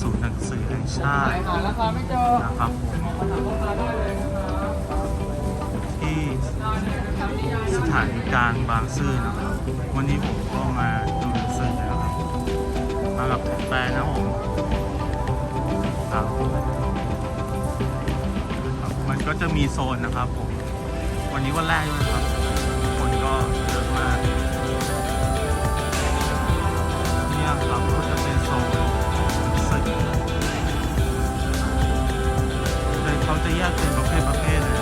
ศูนย์หนังสือแห่งชาติราคาไม่เจอนะครับผมมาถามราคาได้เลยนะครับที่สถานีกลางบางซื่อนะครับวันนี้ผมก็มาดูหนังสือนะครับมากับแฟนนะผมครับมันก็จะมีโซนนะครับผมวันนี้วันแรกด้วยครับ โดย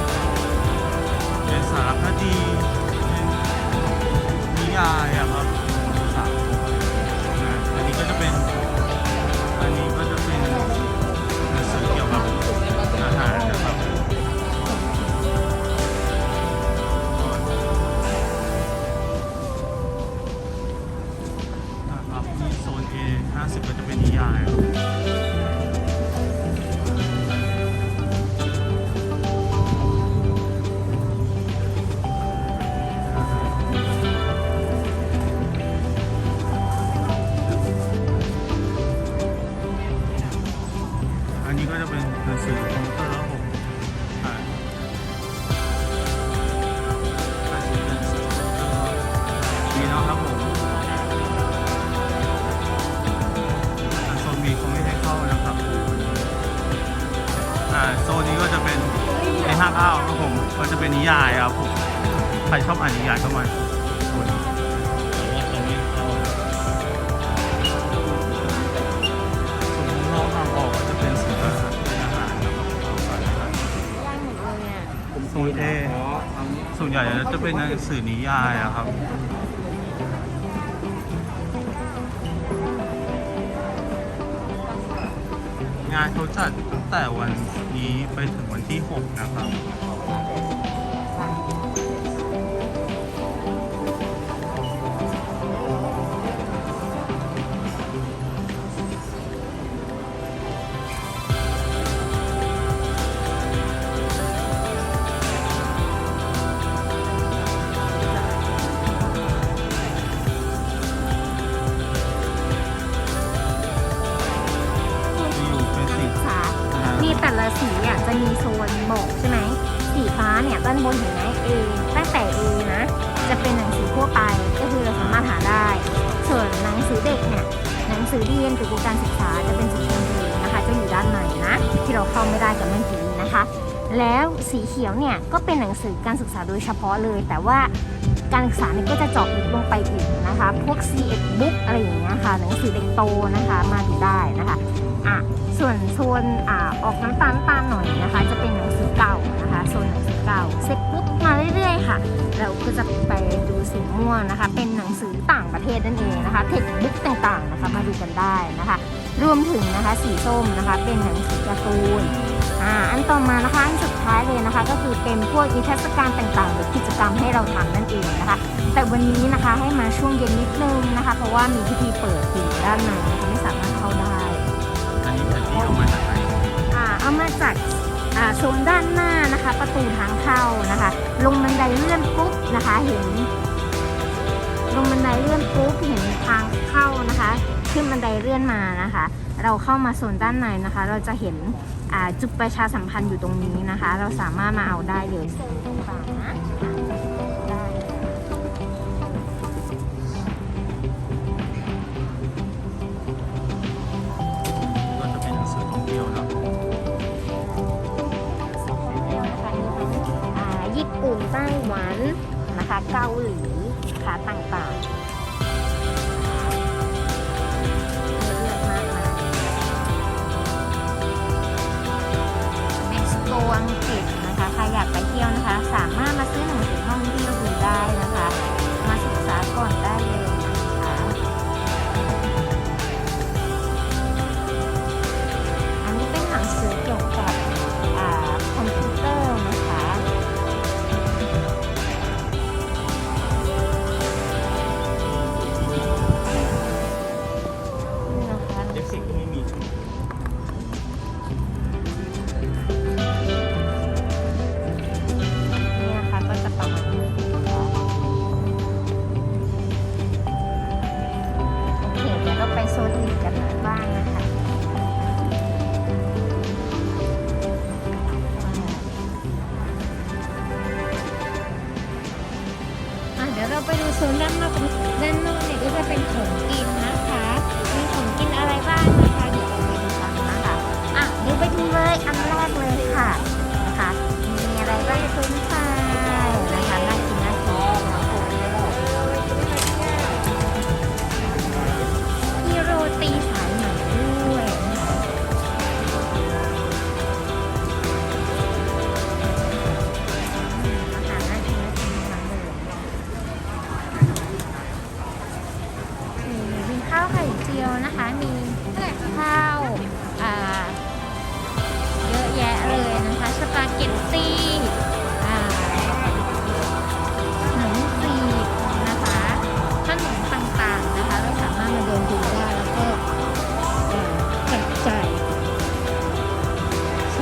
ยายครับผมใครชอบอ่านนิยายก็มาโซนนี้แต่ว่าตรงนี้เข้านะส่วนนอกทางออกก็จะเป็นสื่ออาหารเป็นอาหารนะครับเอาไปนะครับย่างหมดเลยอะโซนเอส่วนใหญ่แล้วจะเป็นหนังสือนิยายอะครับงานเขาจัดตั้งแต่วันนี้ไปถึงวันที่ 6 นะครับ เรียนเกี่ยวกับการศึกษาจะเป็นสีชมพูนะคะ จะอยู่ด้านในนะ ที่เราเข้าไม่ได้กับเมื่อกี้นะคะ แล้วสีเขียวเนี่ยก็เป็นหนังสือการศึกษาโดยเฉพาะเลย แต่ว่าการศึกษาเนี่ยก็จะเจาะลึกลงไปอีกนะคะ พวก C 1 book อะไรอย่างเงี้ยค่ะ หนังสือเด็กโตนะคะมาดูได้นะคะอะส่วนโซนอ่าออกน้ำตาลน้ำตาลหน่อยนะคะ จะเป็นหนังสือเก่านะคะโซนหนังสือเก่าเสร็จปุ๊บ ค่ะ เราก็จะไปดูสีม่วงนะคะ เป็นหนังสือต่างประเทศนั่นเองนะคะ เทคบุ๊กต่างๆนะคะมาดูกันได้นะคะ รวมถึงนะคะสีส้มนะคะ เป็นหนังสือการ์ตูนอ่าอันต่อมานะคะอันสุดท้ายเลยนะคะ ก็คือเป็นพวกนิทรรศการต่างๆ หรือกิจกรรมให้เราทำนั่นเองนะคะ แต่วันนี้นะคะให้มาช่วงเย็นนิดนึงนะคะ เพราะว่ามีพิธีเปิดอยู่ด้านในนะคะไม่สามารถเข้าได้ โซนด้านหน้านะคะ ประตูทางเข้านะคะ ลงบันไดเลื่อนปุ๊บนะคะ เห็น ลงบันไดเลื่อนปุ๊บเห็นทางเข้านะคะ ขึ้นบันไดเลื่อนมานะคะ เราเข้ามาโซนด้านในนะคะ เราจะเห็นจุดประชาสัมพันธ์อยู่ตรงนี้นะคะ เราสามารถมาเอาได้เลยโซนต่างนะาหลีค่ะต่างๆ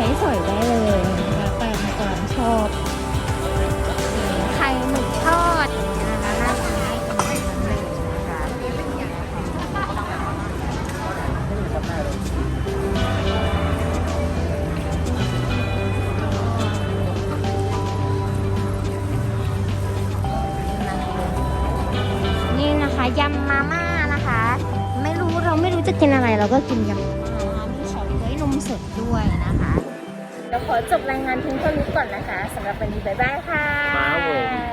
ช้สอยได้เลยแล้วแต่ในความชอบไข่หมึกทอดอย่างเงี้ยนะคะน่าทานน่ากินทั้งนั้นเลยนะคะนี่นะคะยำมาม่านะคะ ไม่รู้เราไม่รู้จะกินอะไรเราก็กินยำมาม่ามีเฉาก๊วยนมสดด้วยนะคะ เราขอจบรายงานเพียงเท่านี้ก่อนนะคะสำหรับวันนี้บ๊ายบายค่ะ